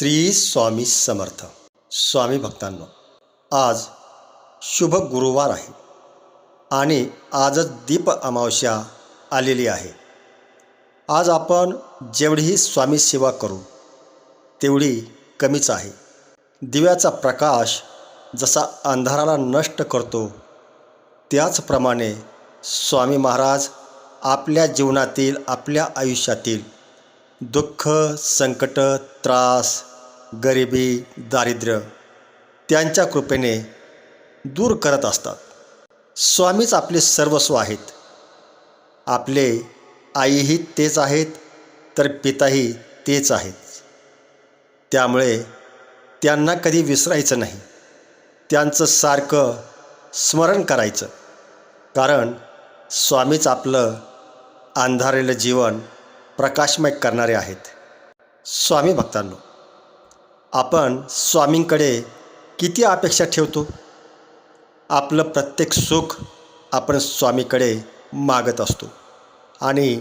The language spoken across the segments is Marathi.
श्री स्वामी समर्थ. स्वामी भक्तांनो आज शुभ गुरुवार आहे आणि आजच दीप अमावस्या आलेली आहे. आज आपण जेवढीही स्वामी सेवा करू तेवढी कमीच आहे. दिव्याचा प्रकाश जसा अंधाराला नष्ट करतो त्याचप्रमाणे स्वामी महाराज आपल्या जीवनातील आपल्या आयुष्यातील दुःख संकट त्रास गरिबी दारिद्र्य त्यांच्या कृपेने दूर करत असतात. स्वामीच आपले सर्वस्व आहेत. आपले आईही तेच आहेत तर पिताही तेच आहेत. त्यामुळे त्यांना कधी विसरायचं नाही. त्यांचं सारखं स्मरण करायचं. कारण स्वामीच आपलं अंधारलेलं जीवन प्रकाशमय करणारे आहेत. स्वामी भक्तांनो आपण स्वामींकडे किती अपेक्षा ठेवतो? आपलं प्रत्येक सुख आपण स्वामीकडे मागत असतो. आणि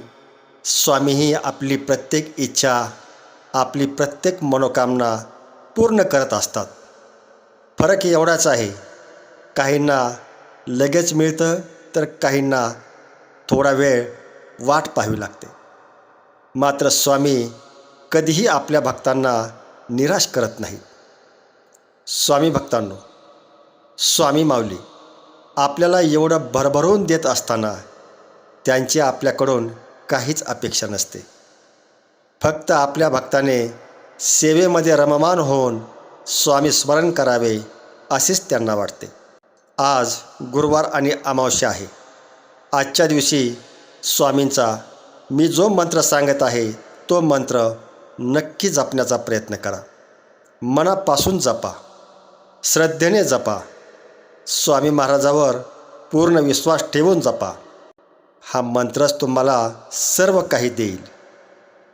स्वामीही आपली प्रत्येक इच्छा आपली प्रत्येक मनोकामना पूर्ण करत असतात. फरक एवढाच आहे काहींना लगेच मिळतं तर काहींना थोडा वेळ वाट पाहावी लागते. मात्र स्वामी कधीही आपल्या भक्तांना निराश करत नाही. स्वामी भक्तांनो स्वामी माऊली आपल्याला एवढं भरभरून देत असताना त्यांची आपल्याकडून काहीच अपेक्षा नसते. फक्त आपल्या भक्ताने सेवेमध्ये रममान होऊन स्वामी स्मरण करावे असेच त्यांना वाटते. आज गुरुवार आणि अमावस्या आहे. आजच्या दिवशी स्वामींचा मी जो मंत्र सांगत आहे तो मंत्र नक्की जपण्याचा प्रयत्न करा. मनापासून जपा. श्रद्धेने जपा. स्वामी महाराजावर पूर्ण विश्वास ठेवून जपा. हा मंत्रच तुम्हाला सर्व काही देईल.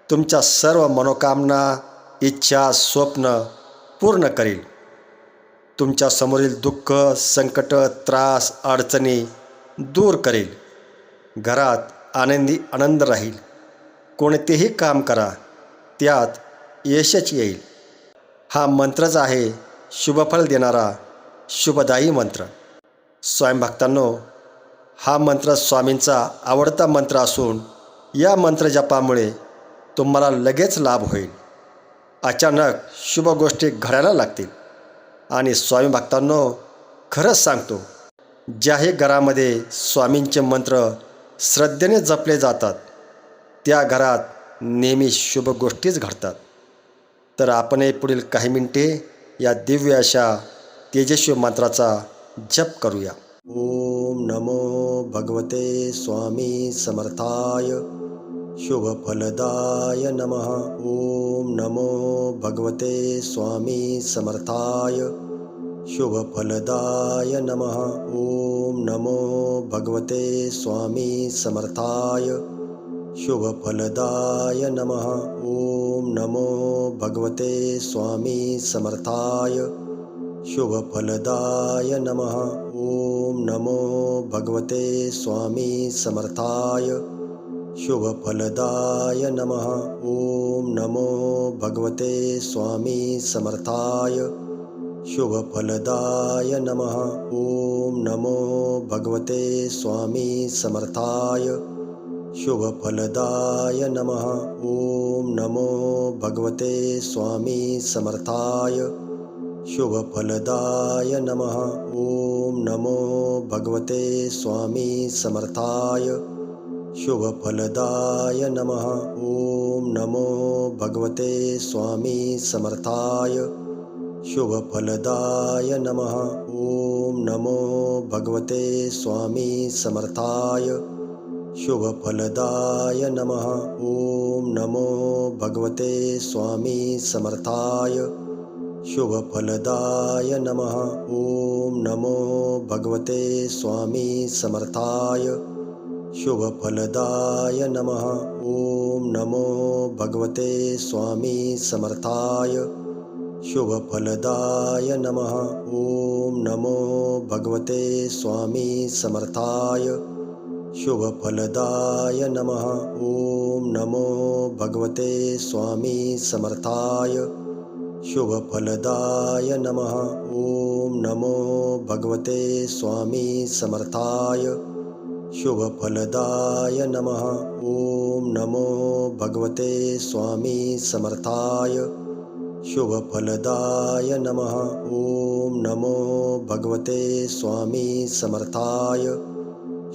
तुमच्या सर्व मनोकामना इच्छा स्वप्न पूर्ण करेल. तुमच्या समोरील दुःख संकट त्रास अडचणी दूर करेल. घरात आनंदी आनंद राहील. कोणतेही काम करा. त्यात यशच येईल. हा मंत्रच आहे शुभफल देणारा शुभदायी मंत्र. स्वयंभक्तांनो हा मंत्र स्वामींचा आवडता मंत्र असून या मंत्र जपामुळे तुम्हाला लगेच लाभ होईल. अचानक शुभ गोष्टी घडायला लागतील. आणि स्वामी भक्तांनो खरंच सांगतो ज्याही घरामध्ये स्वामींचे मंत्र श्रद्धेने जपले जातात त्या घरात नेहमी शुभ गोष्टीच घडतात. तर आपणही पुढील काही मिनिटे या दिव्य अशा तेजस्वी मंत्राचा जप करूया. ओम नमो भगवते स्वामी समर्थाय. शुभफलदाय नमः. ओम नमो भगवते स्वामी समर्थाय. शुभफलदाय नमः. ओम नमो भगवते स्वामी समर्थाय. शुभफलदाय नमः। ॐ नमो भगवते स्वामी समर्थाय। शुभफलदाय नमः। ॐ नमो भगवते स्वामी समर्थाय। शुभफलदाय नमः। ॐ नमो भगवते स्वामी समर्थाय। शुभफलदाय नमः। ॐ नमो भगवते स्वामी समर्थाय। शुभफलदाय नमः। ॐ नमो भगवते स्वामी समर्थाय। शुभफलदाय नमः। ॐ नमो भगवते स्वामी समर्थाय। शुभफलदाय नमः। ॐ नमो भगवते स्वामी समर्थाय। शुभफलदाय नमः। ॐ नमो भगवते स्वामी समर्थाय। शुभफलदाय नमः। ॐ नमो भगवते स्वामी समर्थाय। शुभफलदाय नमः। ॐ नमो भगवते स्वामी समर्थाय। शुभफलदाय नमः। ॐ नमो भगवते स्वामी समर्थाय। शुभफलदाय नमः। ॐ नमो भगवते स्वामी समर्थाय। शुभफलदाय नमः। ॐ नमो भगवते स्वामी समर्थाय। शुभफलदाय नमः। ॐ नमो भगवते स्वामी समर्थाय। शुभफलदाय नमः। ॐ नमो भगवते स्वामी समर्थाय। शुभफलदाय नमः। ॐ नमो भगवते स्वामी समर्थाय।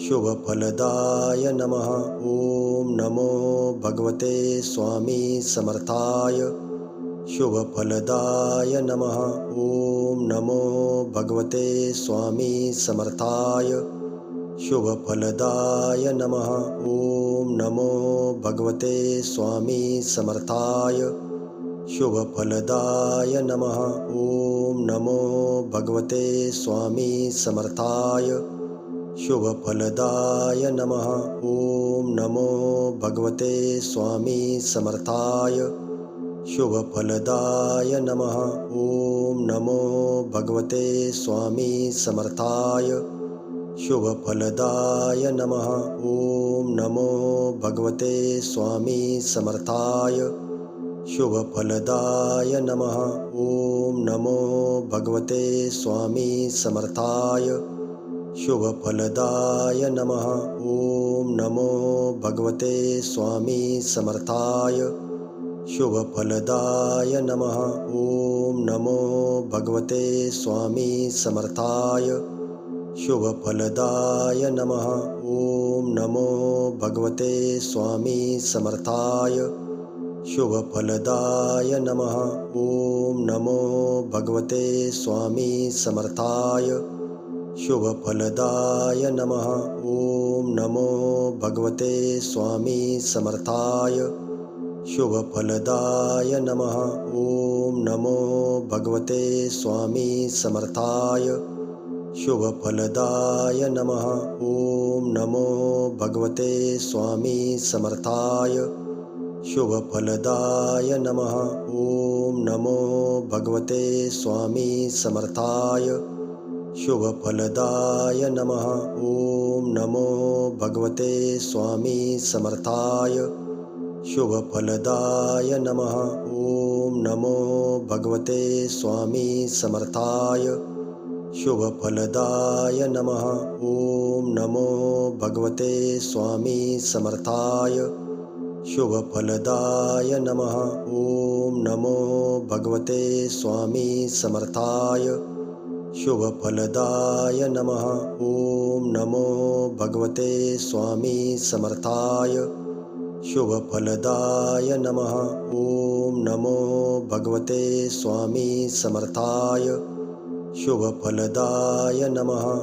शुभफलदाय नमः। ॐ नमो भगवते स्वामी समर्थाय। शुभफलदाय नमः। ॐ नमो भगवते स्वामी समर्थाय। शुभफलदाय नमः। ॐ नमो भगवते स्वामी समर्थाय। शुभफलदाय नमः। ॐ नमो भगवते स्वामी समर्थाय। शुभफलदाय नमः। ॐ नमो भगवते स्वामी समर्थाय। शुभफलदाय नमः। ॐ नमो भगवते स्वामी समर्थाय। शुभफलदाय नमः। ॐ नमो भगवते स्वामी समर्थाय। शुभफलदाय नमः। ॐ नमो भगवते स्वामी समर्थाय। शुभफलदाय नमः। ॐ नमो भगवते स्वामी समर्थाय। शुभफलदाय नमः। ॐ नमो भगवते स्वामी समर्थाय। शुभफलदाय नमः। ॐ नमो भगवते स्वामी समर्थाय। शुभफलदाय नमः। ॐ नमो भगवते स्वामी समर्थाय। शुभफलदाय नमः। ॐ नमो भगवते स्वामी समर्थाय। शुभफलदाय नमः। ॐ नमो भगवते स्वामी समर्थाय। शुभफलदाय नमः। ॐ नमो भगवते स्वामी समर्थाय। शुभफलदाय नमः। ॐ नमो भगवते स्वामी समर्थाय। शुभफलदाय नमः। ॐ नमो भगवते स्वामी समर्थाय। शुभफलदाय नमः। ॐ नमो भगवते स्वामी समर्थाय। शुभफलदाय नमः। ॐ नमो भगवते स्वामी समर्थाय। शुभफलदाय नमः। ॐ नमो भगवते स्वामी समर्थाय। शुभफलदाय नमः। ॐ नमो भगवते स्वामी समर्थाय। शुभफलदाय नमः। ॐ नमो भगवते स्वामी समर्थाय। शुभफलदाय नमः।